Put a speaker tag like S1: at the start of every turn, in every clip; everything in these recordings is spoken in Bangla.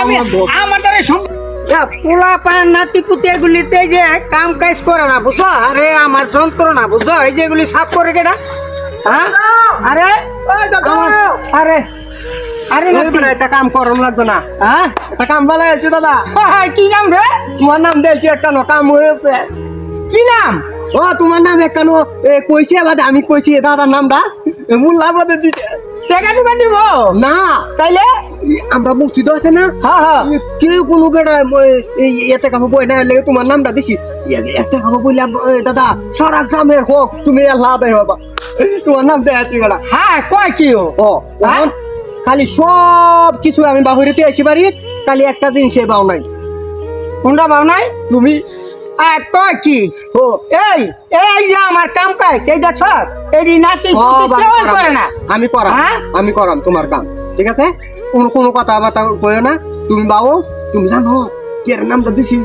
S1: আমি
S2: আমার
S1: দ্বারা সম্ভব
S3: পোলা নাতি পুতি এগুলিতে যে কাম কাজ করে না বুঝছ? আরে আমার যন্ত্রণা বুঝছ? এই যে এগুলি সাফ করে কেটা হ্যাঁ? আরে? আরে।
S2: একটা কাম করম না।
S3: হ্যাঁ?
S2: একটা কাম বানাইছি দাদা।
S3: হ্যাঁ, কি নাম রে?
S2: তোমার নাম দিয়েছি একটা ন কাম হয়েছে
S3: কি নাম?
S2: ও তোমার নাম একটা এ, কইছি এবার আমি কইছি দাদার নামটা এ, মূল্যা বদে দিতে
S3: টাকা টুকা দিব
S2: না।
S3: তাইলে?
S2: আমরা মুক্তি তো আছে না?
S3: হ্যাঁ হ্যাঁ
S2: কেউ কোনো বেড়া এতে বই না লেগে তোমার নামটা দিছি। এতে দাদা সারা গ্রামের হোক তুমি আল্লাহ দেয় বাবা তোমার নাম দেয় আছি বেড়া
S3: হ্যাঁ কয় কি ও?
S2: ও খালি সব কিছু আমি বাহুরিতে আছি বাড়ি খালি একটা দিন সে বাও নাই।
S3: কোনটা পাও নাই?
S2: তুমি?
S3: কয় কি?
S2: ও
S3: এই এই যে আমার কাম কাজ এই দেখছ এডি নাতি
S2: আমি
S3: কেউ
S2: করাম।
S3: করে না।
S2: আমি করাম
S3: হ্যাঁ?
S2: আমি করাম তোমার কাম ঠিক আছে? কোনো কোনো কথা বার্তা কয় না। তুমি বাও তুমি জানো কের নামটা দিছি।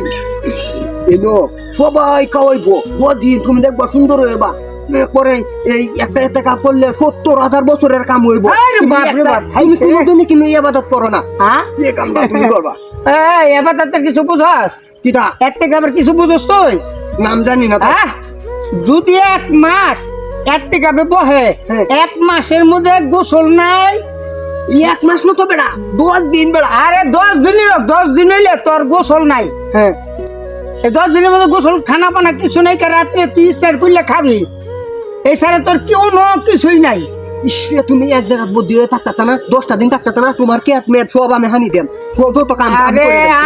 S2: এলো সবাই খাওয়াইবো। দিন তুমি দেখবা সুন্দর হইবা। পরে এই একটা একটা কাম করলে সত্তর হাজার বছরের কাম হইব। তুমি। কোনো কিন্তু করো না?
S3: হ্যাঁ
S2: যে কামটা তুমি করবা।
S3: এই এবার তোর কিছু বুঝাস?
S2: কিটা?
S3: এর থেকে আবার কিছু বুঝস তুই?
S2: নাম জানি না
S3: যদি এক মাস এর থেকে বহে
S2: হ্যাঁ।
S3: এক মাসের মধ্যে গোসল নাই
S2: এক মাস মতো বেড়া দশ দিন বেড়া।
S3: আরে দশ দিন হোক দশ দিন হইলে তোর গোসল নাই।
S2: হ্যাঁ।
S3: এই দশ দিনের মধ্যে গোসল খানা পানা কিছু নাই কে রাত্রে তুই স্টার করলে খাবি। এই সারে তোর কোনো কিছুই নাই।
S2: ইস, তুমি এক জায়গা বুদ্ধি হয়ে থাকতে না দশটা দিন থাকতে না তোমার কে মেয়ে সব আমি হানি দেন।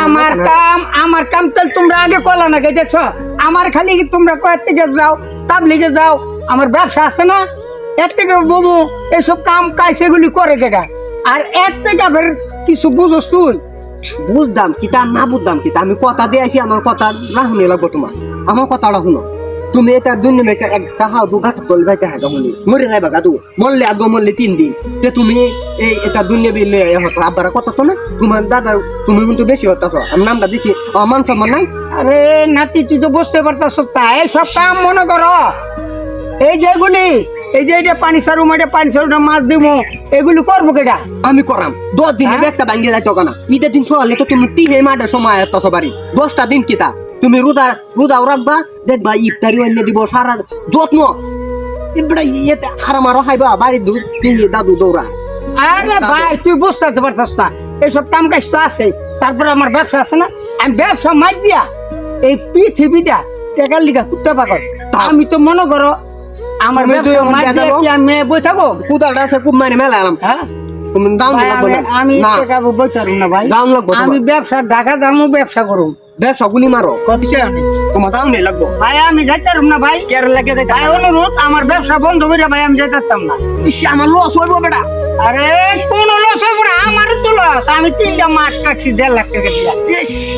S3: আমার কাম আমার কাম তো তোমরা আগে করলা না গেছ আমার খালি তোমরা কয়েক থেকে যাও তাবলিগে যাও আমার ব্যবসা আছে না? এর থেকে বাবু এইসব কাম কাজ সেগুলি করে কেটা আর এর থেকে আবার কিছু বুঝোস তুই?
S2: বুঝদাম কিতা না বুঝদাম কিতা আমি কথা দিয়ে আসি আমার কথা রাহুনি লাগবো তোমার। আমার কথাটা শুনো। তুমি এটা দুনিয়া মেয়েকে এক টাকা দু গাছ তল যাইতে হয় তখন মরে যাইবা গাদু মরলে আদৌ মরলে তিন দিন। তে তুমি এই এটা দুনিয়া বিলে হতো। আব্বার কথা তো না তোমার দাদা তুমি কিন্তু বেশি হতাছ আমি নামটা দিছি। আমার সম্মান নাই?
S3: আরে নাতি তুই তো বুঝতে পারতাস তা। এই সব কাম মনে করো। এই যেগুলি এই যে এটা পানি সারু মাঠে পানি সারু মাছ দিব এগুলি করব কেটা
S2: আমি করাম দশ দিনে
S3: হ্যাঁ?
S2: একটা ভাঙ্গি যাইতো কেনা ঈদের দিন সকালে তো তুমি টিহে মাঠে সময় এত সবারই। দশটা দিন কিতা তুমি রোদা রোদাও রাখবা দেখবা ইফতারি অন্য দিব সারা যত্ন। এবারে ইয়েতে হারা মারো খাইবা বাড়ির দুধ দাদু দৌড়া।
S3: আরে ভাই তুই বুঝতে পারতাস না। এইসব কাম কাজ তো আছে। তারপরে আমার ব্যবসা আছে না? আমি ব্যবসা মার দিয়া এই পৃথিবীটা টেকার লিগা কুত্তা পাগল। আমি তো মনে করো আমার বই থাকো?
S2: আছে খুব মানে মেলা
S3: হ্যাঁ? আমি-
S2: না।
S3: ভাই। ব্যবসা ঢাকা দামও ব্যবসা করুম।
S2: ব্যবসা গুলি মারো। তোমার দাম নেই লাগবো।
S3: ভাই আমি যাইতাম না ভাই।
S2: কের
S3: ভাই অনুরোধ আমার ব্যবসা বন্ধ করে ভাই আমি যাইতাম না।
S2: ইস আমার লস হইব বেটা।
S3: আরে কোন লস হবে না আমারও তো লস আমি তিনটা মাস কাটছি দেড় লাখ টাকা দিয়া।
S2: ইস।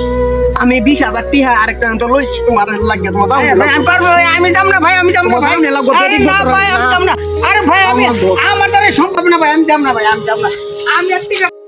S2: আমি বিশ হাজার টিহা আরেকটা তো লই তোমার লাগে তোমার।
S3: আমি পারব আমি যাব না ভাই আমি যাব না ভাই আরে না ভাই আমি যাব না আরে ভাই আমি আমার। দ্বারা সম্ভব না ভাই আমি যাব না ভাই আমি যাব না আমি এক থেকে